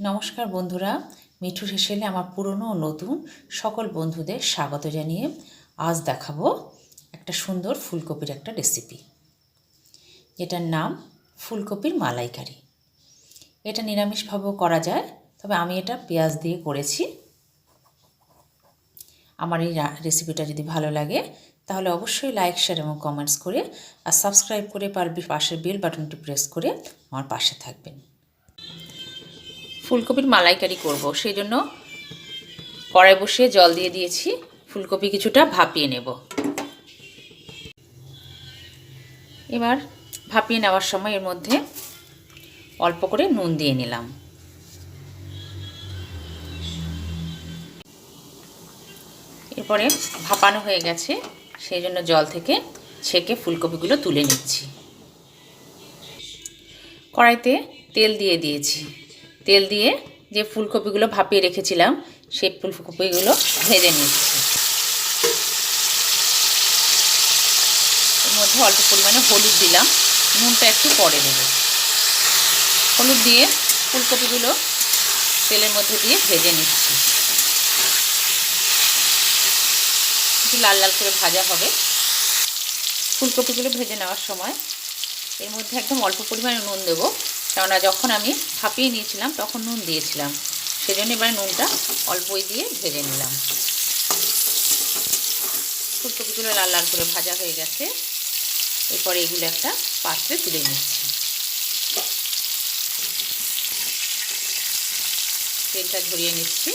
নমস্কার বন্ধুরা, মিঠু হেসেলে আমার পুরনো ও নতুন সকল বন্ধুদের স্বাগত জানিয়ে আজ দেখাবো একটা সুন্দর ফুলকপির একটা রেসিপি যেটার নাম ফুলকপির মালাইকারি। এটা নিরামিষভাবেও করা যায়, তবে আমি এটা পেঁয়াজ দিয়ে করেছি। আমার এই রেসিপিটা যদি ভালো লাগে, তাহলে অবশ্যই লাইক শেয়ার এবং কমেন্টস করে আর সাবস্ক্রাইব করে পার পাশের বেল বাটনটি প্রেস করে আমার পাশে থাকবেন। ফুলকপির মালাইকারি করব। সেই জন্য কড়াই বসিয়ে জল দিয়ে দিয়েছি। ফুলকপি কিছুটা ভাপিয়ে নেব। এবার ভাপিয়ে নেওয়ার সময় এর মধ্যে অল্প করে নুন দিয়ে নিলাম। এরপরে ভাপানো হয়ে গেছে সেই জন্য জল থেকে ছেঁকে ফুলকপিগুলো তুলে নিচ্ছি। কড়াইতে তেল দিয়ে দিয়েছি। তেল দিয়ে যে ফুলকপিগুলো ভাপিয়ে রেখেছিলাম, সেই ফুলকপিগুলো ভেজে নিচ্ছি এর মধ্যে অল্প পরিমাণে হলুদ দিলাম, নুনটা একটু পরে দেবো। হলুদ দিয়ে ফুলকপিগুলো তেলের মধ্যে দিয়ে ভেজে নিচ্ছি। একটু লাল লাল করে ভাজা হবে। ফুলকপিগুলো ভেজে নেওয়ার সময় এর মধ্যে একদম অল্প পরিমাণে নুন দেবো। কেননা যখন আমি ভাপিয়ে নিয়েছিলাম, তখন নুন দিয়েছিলাম। সেজন্য এবার নুনটা অল্পই দিয়ে ভেজে নিলাম। ফুলকপিগুলো লাল লাল করে ভাজা হয়ে গেছে। এরপরে এগুলো একটা পাত্রে তুলে নিচ্ছি। তেলটা ঝরিয়ে নিচ্ছি।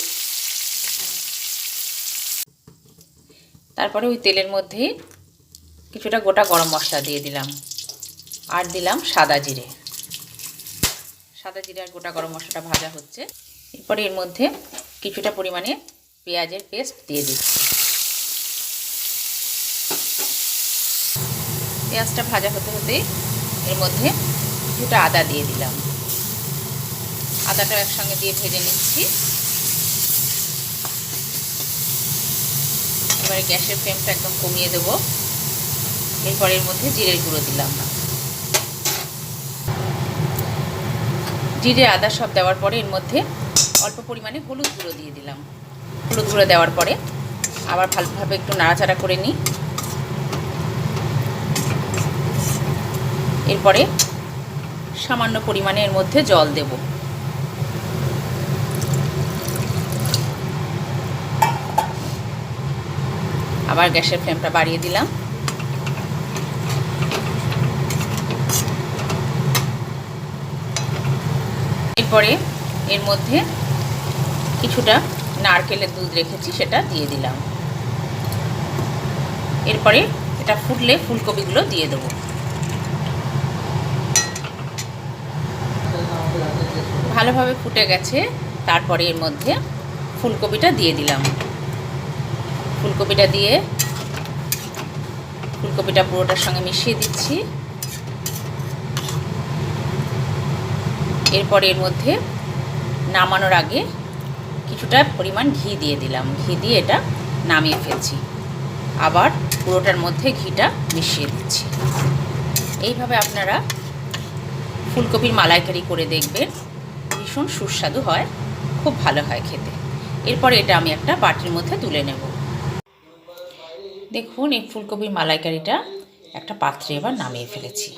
তারপরে ওই তেলের মধ্যে কিছুটা গোটা গরম মশলা দিয়ে দিলাম। আর দিলাম সাদা জিরে। সাদা জিরে আর গোটা গরম মশলাটা ভাজা হচ্ছে। এরপরে এর মধ্যে কিছুটা পরিমাণে পেঁয়াজের পেস্ট দিয়ে দিচ্ছি। পেঁয়াজটা ভাজা হতে হতে এর মধ্যে কিছুটা আদা দিয়ে দিলাম। আদাটা একসঙ্গে দিয়ে ভেজে নিচ্ছি। এবারে গ্যাসের ফ্লেমটা একদম কমিয়ে দেবো। এরপর এর মধ্যে জিরের গুঁড়ো দিলাম। জিরে আদা সব দেওয়ার পরে এর মধ্যে অল্প পরিমাণে হলুদ গুঁড়ো দিয়ে দিলাম। হলুদ গুঁড়ো দেওয়ার পরে আবার ভালোভাবে একটু নাড়াচাড়া করে নিই। এরপরে সামান্য পরিমাণে এর মধ্যে জল দেব। আবার গ্যাসের ফ্লেমটা বাড়িয়ে দিলাম। এরপরে এর মধ্যে কিছুটা নারকেলের দুধ রেখেছি, সেটা দিয়ে দিলাম। এরপরে এটা ফুটলে ফুলকপিগুলো দিয়ে দেবো। ভালোভাবে ফুটে গেছে, তারপরে এর মধ্যে ফুলকপিটা দিয়ে দিলাম। ফুলকপিটা দিয়ে ফুলকপিটা পুরোটার সঙ্গে মিশিয়ে দিচ্ছি। এরপর এর মধ্যে নামানোর আগে কিছুটা পরিমাণ ঘি দিয়ে দিলাম। ঘি দিয়ে এটা নামিয়ে ফেলছি। আবার পুরোটার মধ্যে ঘিটা মিশিয়ে দিচ্ছি। এইভাবে আপনারা ফুলকপির মালাইকারি করে দেখবেন। ভীষণ সুস্বাদু হয়, খুব ভালো হয় খেতে। এরপরে এটা আমি একটা বাটির মধ্যে তুলে নেব। দেখুন, এই ফুলকপির মালাইকারিটা একটা পাত্রে এবার নামিয়ে ফেলেছি।